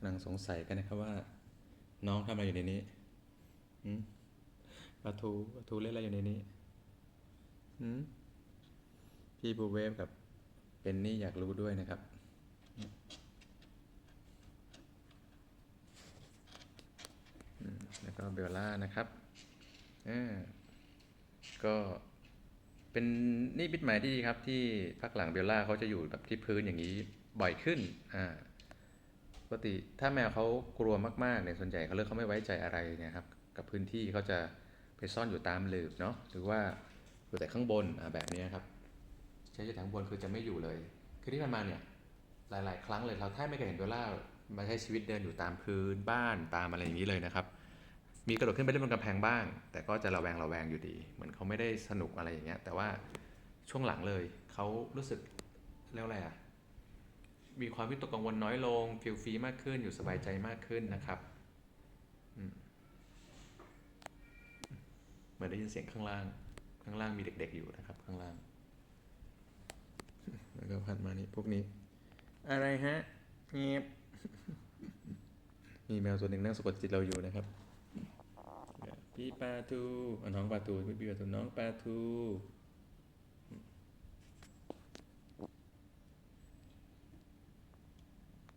กำลังสงสัยกันนะครับว่า น้องทำอะไรอยู่ในนี้หืมปลาทูปลาทูเล่นอะไรอยู่ในนี้หืมพี่บูเวฟกับเป็นนี่อยากรู้ด้วยนะครับแล้วก็เบลล่านะครับอ่าก็เป็นนี่ปิดหมายที่ดีครับที่พักหลังเบลล่าเขาจะอยู่แบบที่พื้นอย่างนี้บ่อยขึ้น อ่า ปกติถ้าแมวเขากลัวมากๆเนี่ยส่วนใหญ่เขาเลือกเขาไม่ไว้ใจอะไรเนี่ยครับกับพื้นที่เขาจะไปซ่อนอยู่ตามหลืบเนาะหรือว่าอยู่แต่ข้างบนแบบนี้ครับใช้อยู่แต่ข้างบนคือจะไม่อยู่เลย คือที่ผ่านมาเนี่ยหลาย ๆ ครั้งเลยเราแทบไม่เคยเห็นเบลล่ามาใช้ชีวิตเดินอยู่ตามพื้นบ้านตามอะไรอย่างนี้เลยนะครับ มีกระโดดขึ้นไปเล่นบนกำแพงบ้าง แต่ก็จะระแวงระแวงอยู่ดี เหมือนเขาไม่ได้สนุกอะไรอย่างเงี้ยแต่ว่าช่วงหลังเลยเขารู้สึกเรียกว่าอะไรอะ มีความวิตกกังวลน้อยลงฟิลฟรีมากขึ้นอยู่สบายใจมากขึ้นนะครับเหมือนได้ยินเสียงข้างล่าง ข้างล่างมีเด็ก ๆ อยู่นะครับ ข้างล่าง แล้วก็พันมานี่พวกนี้ อะไรฮะเงียบมีแมวตัวหนึ่งนั่งสะกดจิตเราอยู่นะครับพี่ปลาทูน้องปลาทูพี่ปลาทูน้องปลาทู